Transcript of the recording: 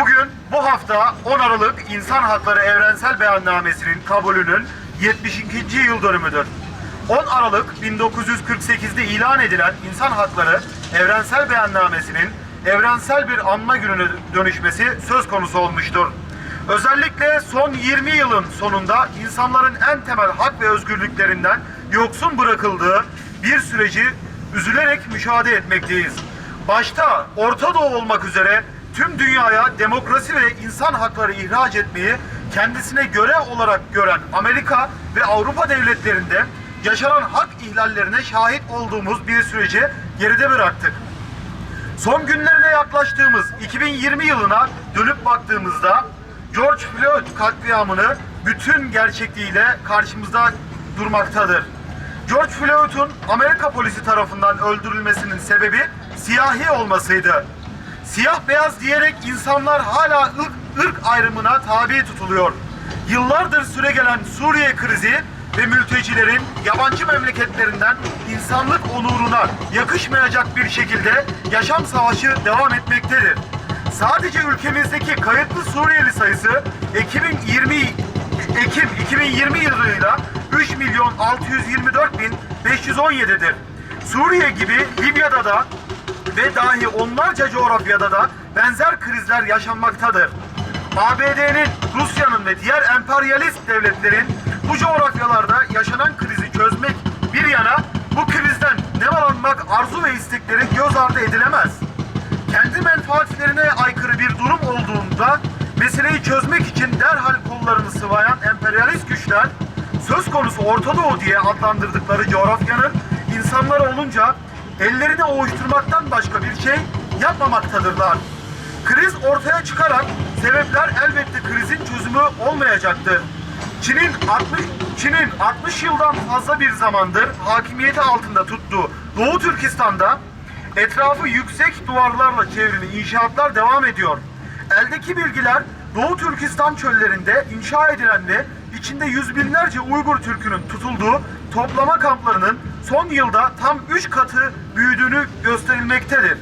Bugün bu hafta 10 Aralık İnsan Hakları Evrensel Beyannamesi'nin kabulünün 72. yıl dönümüdür. 10 Aralık 1948'de ilan edilen İnsan Hakları Evrensel Beyannamesi'nin evrensel bir anma gününe dönüşmesi söz konusu olmuştur. Özellikle son 20 yılın sonunda insanların en temel hak ve özgürlüklerinden yoksun bırakıldığı bir süreci üzülerek müşahede etmekteyiz. Başta Orta Doğu olmak üzere tüm dünyaya demokrasi ve insan hakları ihraç etmeyi kendisine görev olarak gören Amerika ve Avrupa devletlerinde yaşanan hak ihlallerine şahit olduğumuz bir süreci geride bıraktık. Son günlerine yaklaştığımız 2020 yılına dönüp baktığımızda George Floyd katliamını bütün gerçekliğiyle karşımızda durmaktadır. George Floyd'un Amerika polisi tarafından öldürülmesinin sebebi siyahi olmasıydı. Siyah beyaz diyerek insanlar hala ırk, ırk ayrımına tabi tutuluyor. Yıllardır süregelen Suriye krizi ve mültecilerin yabancı memleketlerinden insanlık onuruna yakışmayacak bir şekilde yaşam savaşı devam etmektedir. Sadece ülkemizdeki kayıtlı Suriyeli sayısı Ekim'in 20 Ekim 2020 yılıyla 3 milyon 624 bin 517'dir. Suriye gibi Libya'da da ve dahi onlarca coğrafyada da benzer krizler yaşanmaktadır. ABD'nin, Rusya'nın ve diğer emperyalist devletlerin bu coğrafyalarda yaşanan krizi çözmek bir yana bu krizden nemalanmak arzu ve istekleri göz ardı edilemez. Kendi menfaatlerine aykırı bir durum olduğunda meseleyi çözmek için derhal kollarını sıvayan emperyalist güçler söz konusu Orta Doğu diye adlandırdıkları coğrafyanın insanları olunca ellerini ovuşturmaktan başka bir şey yapmamaktadırlar. Kriz ortaya çıkarak sebepler elbette krizin çözümü olmayacaktır. Çin'in 60 Çin'in 60 yıldan fazla bir zamandır hakimiyeti altında tuttuğu Doğu Türkistan'da etrafı yüksek duvarlarla çevrili inşaatlar devam ediyor. Eldeki bilgiler Doğu Türkistan çöllerinde inşa edilen ve içinde yüz binlerce Uygur Türk'ünün tutulduğu toplama kamplarının son yılda tam 3 katı büyüdüğünü gösterilmektedir.